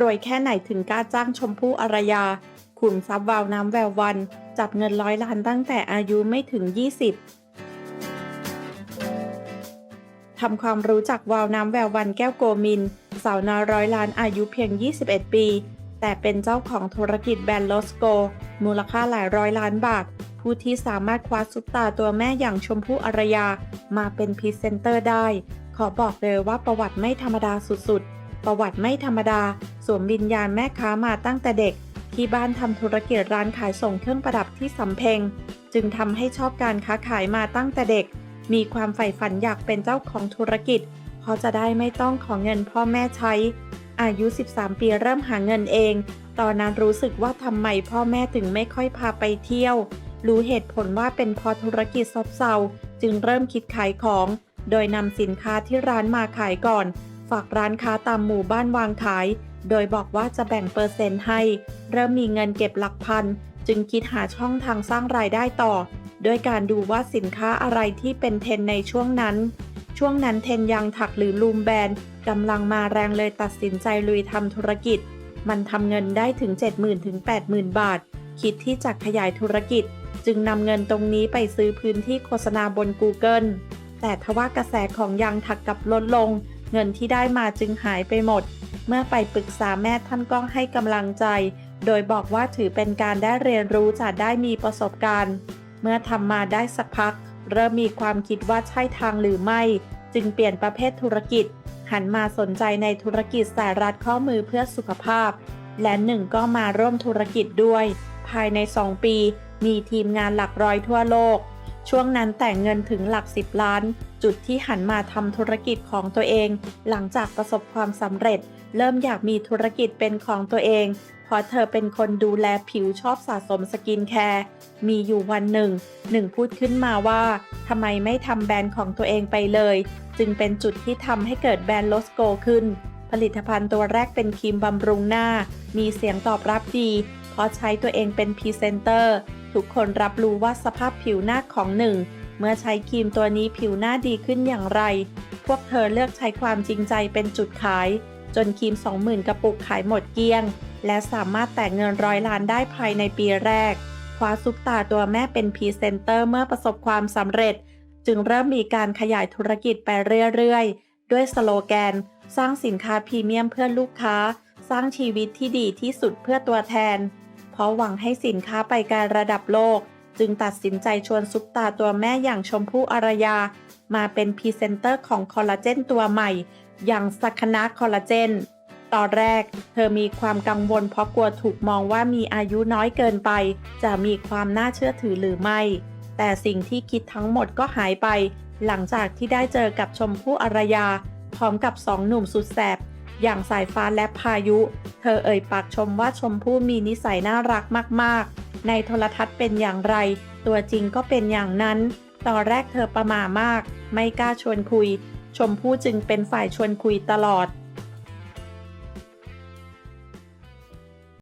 รวยแค่ไหนถึงกล้าจ้างชมพู่อารยา ขุนทรัพย์วาวน้ำแวววัน จับเงินร้อยล้านตั้งแต่อายุไม่ถึง 20 ทำความรู้จักวาวน้ำแวววันแก้วโกมิน สาวนาร้อยล้านอายุเพียง 21 ปี แต่เป็นเจ้าของธุรกิจแบรนด์โลสโก มูลค่าหลายร้อยล้านบาท ผู้ที่สามารถคว้าซุปตาตัวแม่อย่างชมพู่อารยา มาเป็นพรีเซนเตอร์ได้ ขอบอกเลยว่าประวัติไม่ธรรมดาสุดๆ ประวัติไม่ธรรมดา สวมวิญญาณแม่ค้ามาตั้งแต่เด็ก ที่บ้านทำธุรกิจร้านขายส่งเครื่องประดับที่สำเพ็ง จึงทำให้ชอบการค้าขายมาตั้งแต่เด็ก มีความใฝ่ฝันอยากเป็นเจ้าของธุรกิจเพราะจะได้ไม่ต้องขอเงินพ่อแม่ใช้ อายุ 13 ปีเริ่มหาเงินเองตอนนั้นรู้สึกว่าทำไมพ่อแม่ถึงไม่ค่อยพาไปเที่ยว รู้เหตุผลว่าเป็นเพราะธุรกิจซบเซาจึงเริ่มคิดขายของ โดยนำสินค้าที่ร้านมาขายก่อน ฝากร้านค้าตามหมู่บ้านวางขาย โดยบอกว่าจะแบ่งเปอร์เซ็นต์ให้ เริ่มมีเงินเก็บหลักพัน จึงคิดหาช่องทางสร้างรายได้ต่อด้วยการดูว่าสินค้าอะไรที่เป็นเทรนในช่วงนั้น ช่วงนั้นเทรนยางถักหรือลูมแบนกำลังมาแรงเลยตัดสินใจลุยทำธุรกิจ มันทำเงินได้ถึง 70,000ถึง80,000 บาท คิดที่จะขยายธุรกิจ จึงนำเงินตรงนี้ไปซื้อพื้นที่โฆษณาบน Google แต่ทว่ากระแสของยางถักกลับลดลง เงินที่ได้มาจึงหายไปหมด เมื่อไปปรึกษาแม่ท่านก็ให้กำลังใจ โดยบอกว่าถือเป็นการได้เรียนรู้จะได้มีประสบการณ์ เมื่อทำมาได้สักพัก เริ่มมีความคิดว่าใช่ทางหรือไม่ จึงเปลี่ยนประเภทธุรกิจ หันมาสนใจในธุรกิจสายรัดข้อมือเพื่อสุขภาพ และหนึ่งก็มาร่วมธุรกิจด้วย ภายใน 2 ปี มีทีมงานหลักร้อยทั่วโลก ช่วงนั้นแต่งเงินถึงหลัก 10 ล้าน จุดที่หันมาทำธุรกิจของตัวเอง หลังจากประสบความสำเร็จ เริ่มอยากมีธุรกิจเป็นของตัวเองเพราะเธอเป็นคนดูแลผิวชอบสะสมสกินแคร์ มีอยู่วันหนึ่ง หนึ่งพูดขึ้นมาว่าทำไมไม่ทำแบรนด์ของตัวเองไปเลย จึงเป็นจุดที่ทำให้เกิดแบรนด์โลสโกขึ้น ผลิตภัณฑ์ตัวแรกเป็นครีมบำรุงหน้า มีเสียงตอบรับดี เพราะใช้ตัวเองเป็นพรีเซนเตอร์ ทุกคนรับรู้ว่าสภาพผิวหน้าของหนึ่ง เมื่อใช้ครีมตัวนี้ผิวหน้าดีขึ้นอย่างไร พวกเธอเลือกใช้ความจริงใจเป็นจุดขาย จนครีม 20,000 กระปุกขายหมดเกลี้ยง และสามารถแต่งเงินร้อยล้านได้ภายในปีแรก คว้าซุปตาตัวแม่เป็นพรีเซนเตอร์เมื่อประสบความสำเร็จ จึงเริ่มมีการขยายธุรกิจไปเรื่อยๆ ด้วยสโลแกน สร้างสินค้าพรีเมียมเพื่อลูกค้า สร้างชีวิตที่ดีที่สุดเพื่อตัวแทน เพราะหวังให้สินค้าไปการระดับโลก จึงตัดสินใจชวนซุปตาตัวแม่อย่างชมพู่อารยา มาเป็นพรีเซนเตอร์ของคอลลาเจนตัวใหม่ อย่างสักนะคอลลาเจนตอนแรก เธอมีความกังวลเพราะกลัวถูกมองว่ามีอายุน้อยเกินไป จะมีความน่าเชื่อถือหรือไม่ แต่สิ่งที่คิดทั้งหมดก็หายไป หลังจากที่ได้เจอกับชมพู่อารยา พร้อมกับสองหนุ่มสุดแสบ อย่างสายฟ้าและพายุ เธอเอ่ยปากชมว่าชมพู่มีนิสัยน่ารักมากๆ ในโทรทัศน์เป็นอย่างไร ตัวจริงก็เป็นอย่างนั้น ตอนแรกเธอประหม่ามาก ไม่กล้าชวนคุย ชมพู่จึงเป็นฝ่ายชวนคุยตลอด